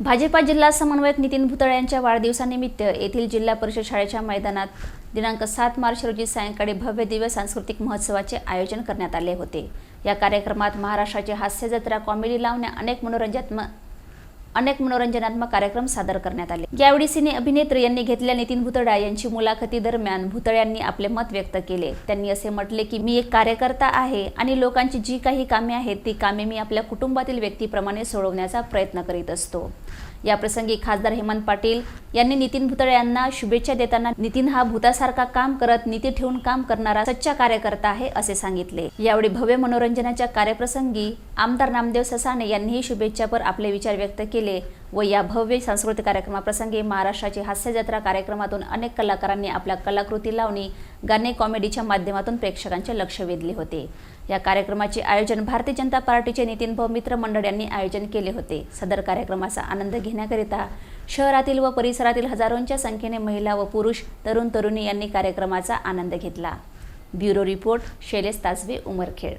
भाजपा जिल्हा समन्वयक नितीन भुतळे यांच्या वाढदिवसानिमित्त येथील जिल्हा परिषद शाळेच्या मैदानात दिनांक सात मार्च रोजी सायंकाळी भव्य दिव्य सांस्कृतिक महोत्सवाचे आयोजन करण्यात आले होते. या कार्यक्रमात महाराष्ट्राची हास्य जत्रा कॉमेडी लावण्या अनेक मनोरंजनात्मक अनेक मनोरंजनात्मक कार्यक्रम सादर करण्यात आले. यावेळी सिने अभिनेत्री यांनी घेतलेल्या नितीन भुतडा यांची मुलाखती दरम्यान भुतळे यांनी आपले मत व्यक्त केले. त्यांनी असे म्हटले की मी एक कार्यकर्ता आहे आणि लोकांची जी काही कामे आहेत ती कामे मी आपल्या कुटुंबातील व्यक्तीप्रमाणे सोडवण्याचा प्रयत्न करीत असतो. याप्रसंगी खासदार हेमंत पाटील यांनी नितीन भुतळे यांना शुभेच्छा देताना नितीन हा भूतासारखा काम करत नीती ठेवून काम करणारा सच्चा कार्यकर्ता आहे असे सांगितले. यावेळी भव्य मनोरंजनाच्या कार्यप्रसंगी आमदार नामदेव ससाने यांनीही शुभेच्छापर आपले विचार व्यक्त केले. व या भव्य सांस्कृतिक कार्यक्रमाप्रसंगी महाराष्ट्राची हास्य जत्रा कार्यक्रमातून अनेक कलाकारांनी आपल्या कलाकृती लावणी गाणे कॉमेडीच्या माध्यमातून प्रेक्षकांचे लक्ष वेधले होते. या कार्यक्रमाचे आयोजन भारतीय जनता पार्टीचे नितीन भाऊ मित्र मंडळ यांनी आयोजन केले होते. सदर कार्यक्रमाचा आनंद घेण्याकरिता शहरातील व परिसरातील हजारोंच्या संख्येने महिला व पुरुष तरुण तरुणी यांनी कार्यक्रमाचा आनंद घेतला. Bureau report Shailesh Taswe Umarkhed.